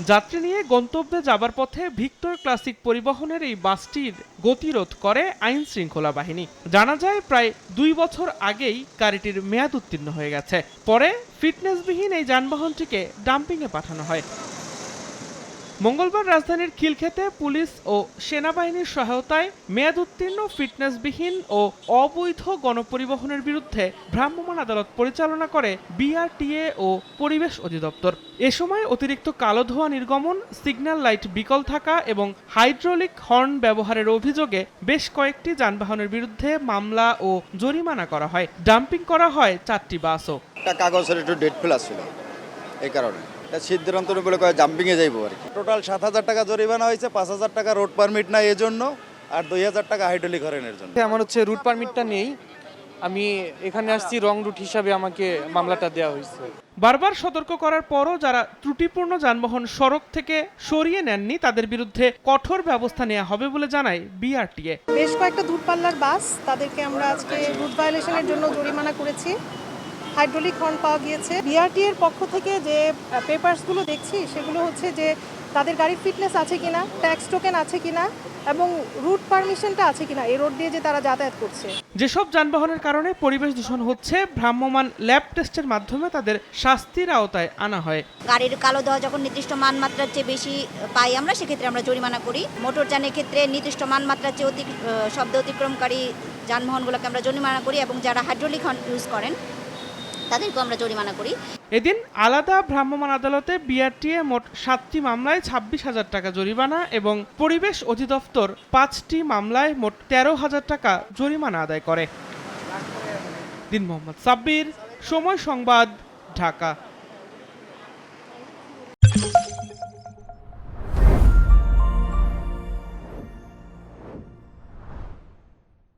যাত্রী নিয়ে গন্তব্যে যাবার পথে ভিক্টর ক্লাসিক পরিবহনের এই বাসটির গতিরোধ করে আইন শৃঙ্খলা বাহিনী। জানা যায়, প্রায় দুই বছর আগেই গাড়িটির মেয়াদ উত্তীর্ণ হয়ে গেছে। পরে ফিটনেসবিহীন এই যানবাহনটিকে ডাম্পিংয়ে পাঠানো হয়। মঙ্গলবার রাজধানীর খিলক্ষেতে পুলিশ ও সেনাবাহিনীর সহায়তায় মেয়াদ উত্তীর্ণ ফিটনেসবিহীন ও অবৈধ গণপরিবহনের বিরুদ্ধে ভ্রাম্যমাণ আদালত পরিচালনা করে বিআরটিএ ও পরিবেশ অধিদপ্তর। এ সময় অতিরিক্ত কালো ধোঁয়া নির্গমন, সিগন্যাল লাইট বিকল থাকা এবং হাইড্রোলিক হর্ন ব্যবহারের অভিযোগে বেশ কয়েকটি যানবাহনের বিরুদ্ধে মামলা ও জরিমানা করা হয়। ডাম্পিং করা হয় চারটি বাসও। কাগজের একটু ডেট ফেল ছিল এই কারণে। এটা সিদ্ধান্ত বলে কয়ে জাম্পিংয়ে যাইবো আর কি। টোটাল সাত হাজার টাকা জরিমানা হয়েছে পাঁচ হাজার টাকা রোড পারমিট নাই এজন্য আর দুই হাজার টাকা হাইড্রোলিক হরেনের জন্য। আমার হচ্ছে রুট পারমিটটা নেই আমি এখানে আসছি রং রুট হিসাবে আমাকে মামলাটা দেওয়া হয়েছে। বারবার সতর্ক করার পরও যারা ত্রুটিপূর্ণ যানবাহন সড়ক থেকে সরিয়ে নেননি তাদের বিরুদ্ধে কঠোর ব্যবস্থা নেওয়া হবে বলে জানায় বিআরটিএ বেশ কয়েকটা দূরপাল্লার বাস তাদেরকে আমরা আজকে রুট ভায়োলেশনের জন্য জরিমানা করেছি। হাইড্রোলিক হর্ন পাওয়া গিয়েছে। বিআরটি এর পক্ষ থেকে যে পেপারসগুলো দেখছি সেগুলো হচ্ছে যে তাদের গাড়ির ফিটনেস আছে কিনা ট্যাক্স টোকেন আছে কিনা এবং রুট পারমিশনটা আছে কিনা এই রোড দিয়ে যে তারা যাতায়াত করছে। যেসব যানবাহনের কারণে পরিবেশ দূষণ হচ্ছে ভ্রাম্যমান ল্যাব টেস্টের মাধ্যমে তাদের শাস্তির আওতায় আনা হয়। গাড়ির কালো ধোয়া যখন নির্দিষ্ট মানমাত্রার চেয়ে বেশি পাই আমরা সেক্ষেত্রে আমরা জরিমানা করি। মোটরযানের ক্ষেত্রে নির্দিষ্ট মানমাত্রার চেয়ে অতি শব্দ অতিক্রমকারী যানবাহনগুলোকে আমরা জরিমানা করি এবং যারা হাইড্রোলিক হর্ন ইউজ করেন তাদেরকেও আমরা জরিমানা করি। এদিন আলাদা ভ্রাম্যমাণ আদালতে বিআরটিএ মোট সাতটি মামলায় ছাব্বিশ হাজার টাকা জরিমানা এবং পরিবেশ অধিদপ্তর পাঁচটি মামলায় মোট তেরো হাজার টাকা জরিমানা আদায় করে। দিন মোহাম্মদ সাব্বির, সময় সংবাদ, ঢাকা।